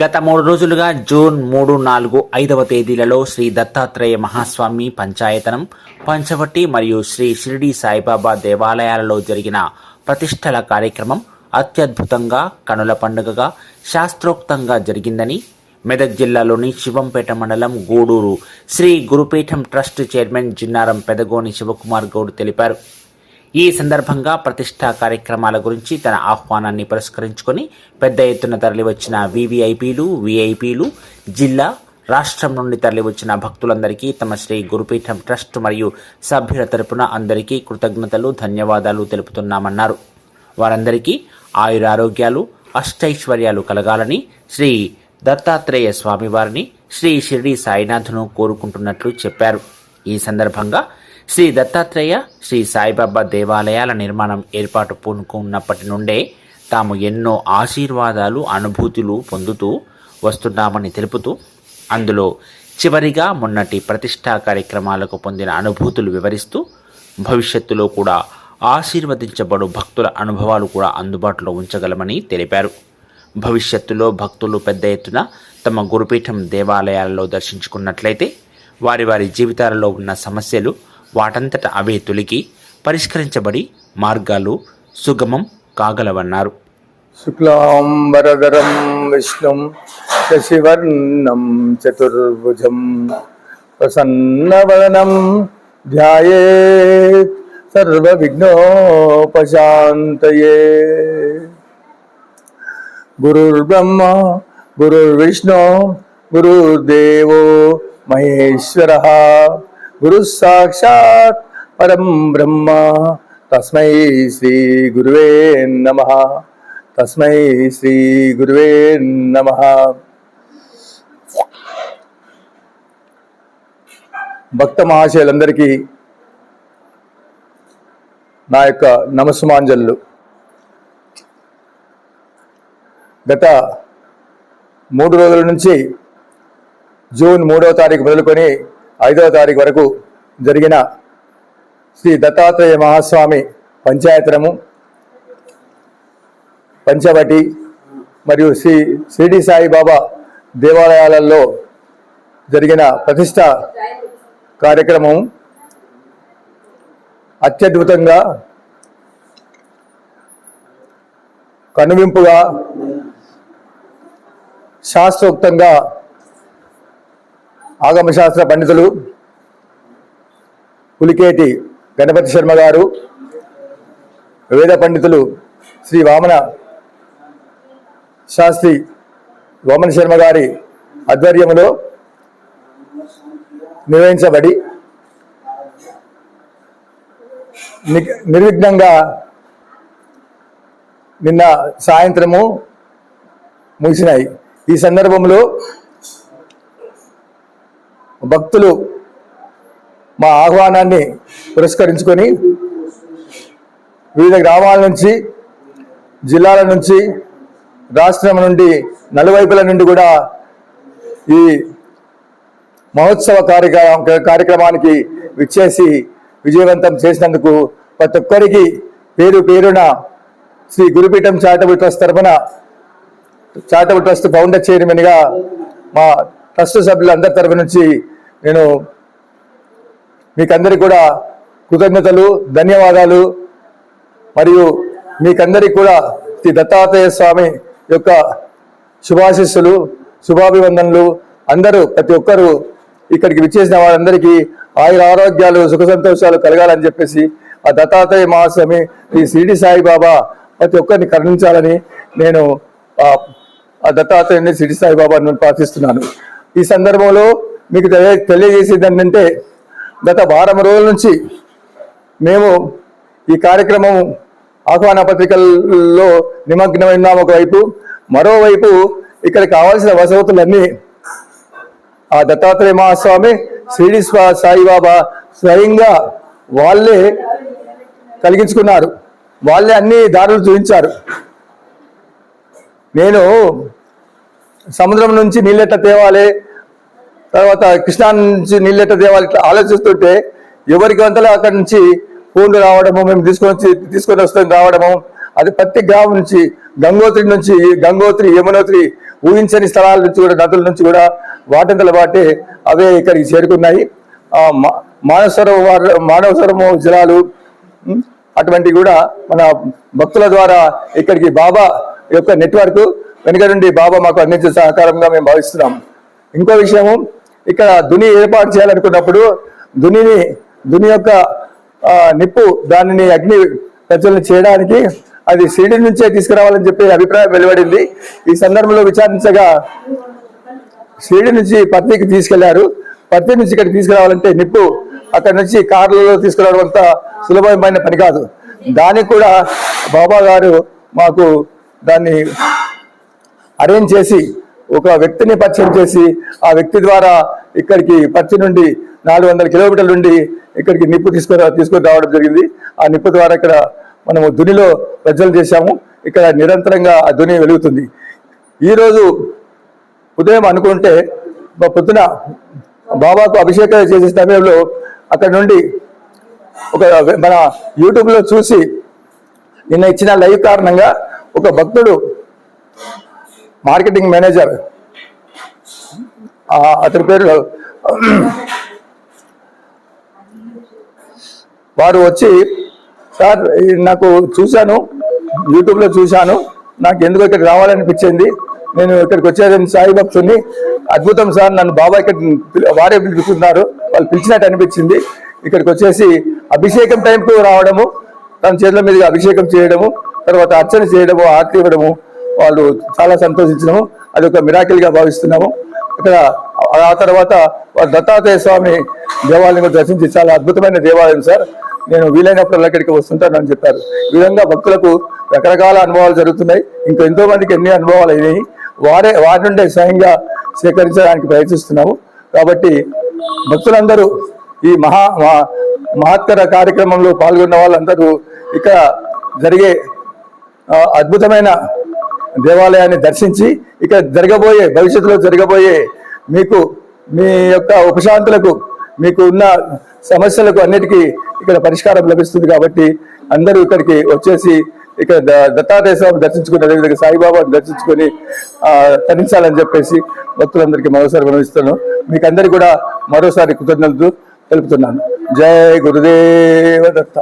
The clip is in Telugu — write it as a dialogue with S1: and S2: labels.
S1: గత మూడు రోజులుగా జూన్ మూడు నాలుగు ఐదవ తేదీలలో శ్రీ దత్తాత్రేయ మహాస్వామి పంచాయతనం పంచవట్టి మరియు శ్రీ షిరిడి సాయిబాబా దేవాలయాలలో జరిగిన ప్రతిష్టల కార్యక్రమం అత్యద్భుతంగా కనుల పండుగగా శాస్త్రోక్తంగా జరిగిందని మెదక్ జిల్లాలోని శివంపేట మండలం గూడూరు శ్రీ గురుపీఠం ట్రస్ట్ చైర్మన్ జిన్నారం పెదగోని శివకుమార్ గౌడ్ తెలిపారు. ఈ సందర్భంగా ప్రతిష్టా కార్యక్రమాల గురించి తన ఆహ్వానాన్ని పురస్కరించుకొని పెద్ద ఎత్తున తరలివచ్చిన వివిఐపీలు విఐపీలు జిల్లా రాష్ట్రం నుండి తరలివచ్చిన భక్తులందరికీ తమ శ్రీ గురుపీఠం ట్రస్ట్ మరియు సభ్యుల తరపున అందరికీ కృతజ్ఞతలు ధన్యవాదాలు తెలుపుతున్నామన్నారు. వారందరికీ ఆయురారోగ్యాలు అష్టైశ్వర్యాలు కలగాలని శ్రీ దత్తాత్రేయ స్వామివారిని శ్రీ షిరిడి సాయినాథ్ను కోరుకుంటున్నట్లు చెప్పారు. ఈ సందర్భంగా శ్రీ దత్తాత్రేయ శ్రీ సాయిబాబా దేవాలయాల నిర్మాణం ఏర్పాటు పూనుకున్నప్పటి నుండే తాము ఎన్నో ఆశీర్వాదాలు అనుభూతులు పొందుతూ వస్తున్నామని తెలుపుతూ అందులో చివరిగా మొన్నటి ప్రతిష్టా కార్యక్రమాలకు పొందిన అనుభూతులు వివరిస్తూ భవిష్యత్తులో కూడా ఆశీర్వదించబడు భక్తుల అనుభవాలు కూడా అందుబాటులో ఉంచగలమని తెలిపారు. భవిష్యత్తులో భక్తులు పెద్ద ఎత్తున తమ గురుపీఠం దేవాలయాలలో దర్శించుకున్నట్లయితే వారి వారి జీవితాలలో ఉన్న సమస్యలు వాటంతట అవే తొలిగి పరిష్కరించబడి మార్గాలు సుగమం కాగలవన్నారు.
S2: శుక్లాంబరధరం విష్ణుం శశివర్ణం చతుర్భుజం ప్రసన్నవదనం సర్వ సర్వవిఘ్నోపశాంతయే. గురుర్బ్రహ్మ గురుర్విష్ణు గురుర్దేవో మహేశ్వర. గురు సాక్షాత్ పరం బ్రహ్మ. తస్మై శ్రీ గురువే నమ. తస్మై శ్రీ గురువే నమ. భక్త మహాశయులందరికీ నా యొక్క నమస్సుమాంజలు. గత మూడు రోజుల నుంచి జూన్ మూడవ తారీఖు మొదలుకొని ఐదవ తారీఖు వరకు జరిగిన శ్రీ దత్తాత్రేయ మహాస్వామి పంచాయతనము పంచవటి మరియు శ్రీ షిరిడి సాయిబాబా దేవాలయాలలో జరిగిన ప్రతిష్ట కార్యక్రమం అత్యద్భుతంగా కనువింపుగా శాస్త్రోక్తంగా ఆగమశాస్త్ర పండితులు పులికేటి గణపతి శర్మ గారు వేద పండితులు శ్రీ వామన శాస్త్రి వామన శర్మ గారి ఆధ్వర్యంలో నిర్వహించబడి ని- నిర్విఘ్నంగా నిన్న సాయంత్రము ముగిసినాయి. ఈ సందర్భంలో భక్తులు మా ఆహ్వానాన్ని పురస్కరించుకొని వివిధ గ్రామాల నుంచి జిల్లాల నుంచి రాష్ట్రం నుండి నలువైపుల నుండి కూడా ఈ మహోత్సవ కార్యక్రమ కార్యక్రమానికి విచ్చేసి విజయవంతం చేసినందుకు ప్రతి ఒక్కరికి పేరు పేరున శ్రీ గురుపీఠం చారిటబుల్ ట్రస్ట్ తరఫున చారిటబుల్ ట్రస్ట్ ఫౌండర్ చైర్మన్గా మా ట్రస్ట్ సభ్యులందరి తరఫు నుంచి నేను మీకందరికి కూడా కృతజ్ఞతలు ధన్యవాదాలు. మరియు మీకందరికి కూడా శ్రీ దత్తాత్రేయ స్వామి యొక్క శుభాశిస్సులు శుభాభివందనలు. అందరూ ప్రతి ఒక్కరూ ఇక్కడికి విచ్చేసిన వారందరికీ ఆయుర ఆరోగ్యాలు సుఖ సంతోషాలు కలగాలని చెప్పేసి ఆ దత్తాత్రేయ మహాస్వామి ఈ షిరిడి సాయిబాబా ప్రతి ఒక్కరిని కరుణించాలని నేను ఆ దత్తాత్రేయుని సిడి సాయిబాబాను ప్రార్థిస్తున్నాను. ఈ సందర్భంలో మీకు తెలియ తెలియజేసేది ఏంటంటే గత వారం రోజుల నుంచి మేము ఈ కార్యక్రమం ఆహ్వాన పత్రికల్లో నిమగ్నమైన ఒకవైపు. మరోవైపు ఇక్కడ కావాల్సిన వసతులన్నీ ఆ దత్తాత్రేయ మహాస్వామి షిరిడి సాయిబాబా స్వయంగా వాళ్ళే కలిగించుకున్నారు. వాళ్ళే అన్ని దారులు చూపించారు. నేను సముద్రం నుంచి నీళ్ళెట్ట తేవాలి? తర్వాత కృష్ణా నుంచి నీళ్ళెట్ట దేవాలి ఇట్లా ఆలోచిస్తుంటే ఎవరికి వంతలో అక్కడి నుంచి ఫోన్లు రావడము మేము తీసుకొని వచ్చి తీసుకొని వస్తాం రావడము అది ప్రతి గ్రామం నుంచి గంగోత్రి నుంచి గంగోత్రి యమునోత్రి ఊహించని స్థలాల నుంచి కూడా నదుల నుంచి కూడా వాటంతల వాటే అవే ఇక్కడికి చేరుకున్నాయి. ఆ మా- మానవసరము జలాలు అటువంటి కూడా మన భక్తుల ద్వారా ఇక్కడికి బాబా యొక్క నెట్వర్క్ వెనుక నుండి బాబా మాకు అందించే సహకారంగా మేము భావిస్తున్నాం. ఇంకో విషయము ఇక్కడ దుని ఏర్పాటు చేయాలనుకున్నప్పుడు దునిని దుని యొక్క నిప్పు దానిని అగ్ని ప్రజ్వలన చేయడానికి అది సిడి నుంచే తీసుకురావాలని చెప్పి అభిప్రాయం వెలువడింది. ఈ సందర్భంలో విచారించగా షిరిడి నుంచి పత్తికి తీసుకెళ్ళారు. పత్తి నుంచి ఇక్కడ తీసుకురావాలంటే నిప్పు అక్కడ నుంచి కార్లలో తీసుకురావడం అంత సులభమైన పని కాదు. దానికి కూడా బాబా గారు మాకు దాన్ని అరేంజ్ చేసి ఒక వ్యక్తిని పరిచయం చేసి ఆ వ్యక్తి ద్వారా ఇక్కడికి పచ్చి నుండి నాలుగు వందల కిలోమీటర్ల నుండి ఇక్కడికి నిప్పు తీసుకురా తీసుకొని రావడం జరిగింది. ఆ నిప్పు ద్వారా ఇక్కడ మనము దునిలో ప్రజలు చేశాము. ఇక్కడ నిరంతరంగా ఆ దుని వెలుగుతుంది. ఈరోజు ఉదయం అనుకుంటే పొద్దున బాబాకు అభిషేకం చేసే సమయంలో అక్కడ నుండి ఒక మన యూట్యూబ్లో చూసి నిన్న ఇచ్చిన లైవ్ కారణంగా ఒక భక్తుడు మార్కెటింగ్ మేనేజర్. అతని పేరు వారు వచ్చి సార్ నాకు చూశాను యూట్యూబ్లో చూశాను నాకు ఎందుకు ఇక్కడికి రావాలనిపించింది నేను ఇక్కడికి వచ్చేది సాయి భక్తుని అద్భుతం సార్ నన్ను బాబా ఇక్కడ వారే పిలుస్తున్నారు వాళ్ళు పిలిచినట్టు అనిపించింది ఇక్కడికి వచ్చేసి అభిషేకం టైంకు రావడము తన చేతుల మీదుగా అభిషేకం చేయడము తర్వాత అర్చన చేయడము ఆర్తి ఇవ్వడము వాళ్ళు చాలా సంతోషించినాము. అది ఒక మిరాకిల్గా భావిస్తున్నాము. ఇక్కడ ఆ తర్వాత దత్తాత్రేయ స్వామి దేవాలయం దర్శించి చాలా అద్భుతమైన దేవాలయం సార్. నేను వీలైనప్పుడు ఇక్కడికి వస్తుంటానని చెప్పారు. ఈ విధంగా భక్తులకు రకరకాల అనుభవాలు జరుగుతున్నాయి. ఇంకా ఎంతో మందికి ఎన్ని అనుభవాలు అయినాయి. వారే వారి నుండే స్వయంగా సేకరించడానికి ప్రయత్నిస్తున్నాము. కాబట్టి భక్తులందరూ ఈ మహా మహత్తర కార్యక్రమంలో పాల్గొన్న వాళ్ళందరూ ఇక్కడ జరిగే అద్భుతమైన దేవాలయాన్ని దర్శించి ఇక్కడ జరగబోయే భవిష్యత్తులో జరగబోయే మీకు మీ యొక్క ఉపశాంతులకు మీకు ఉన్న సమస్యలకు అన్నిటికీ ఇక్కడ పరిష్కారం లభిస్తుంది కాబట్టి అందరూ ఇక్కడికి వచ్చేసి ఇక్కడ ద- దత్తాత్రేయ స్వామి దర్శించుకుని అదేవిధంగా సాయిబాబాను దర్శించుకొని తరించాలని చెప్పేసి భక్తులందరికీ మరోసారి మనవిస్తున్నాను. మీకు అందరికీ కూడా మరోసారి కృతజ్ఞతలు తెలుపుతున్నాను. జై గురుదేవ దత్త.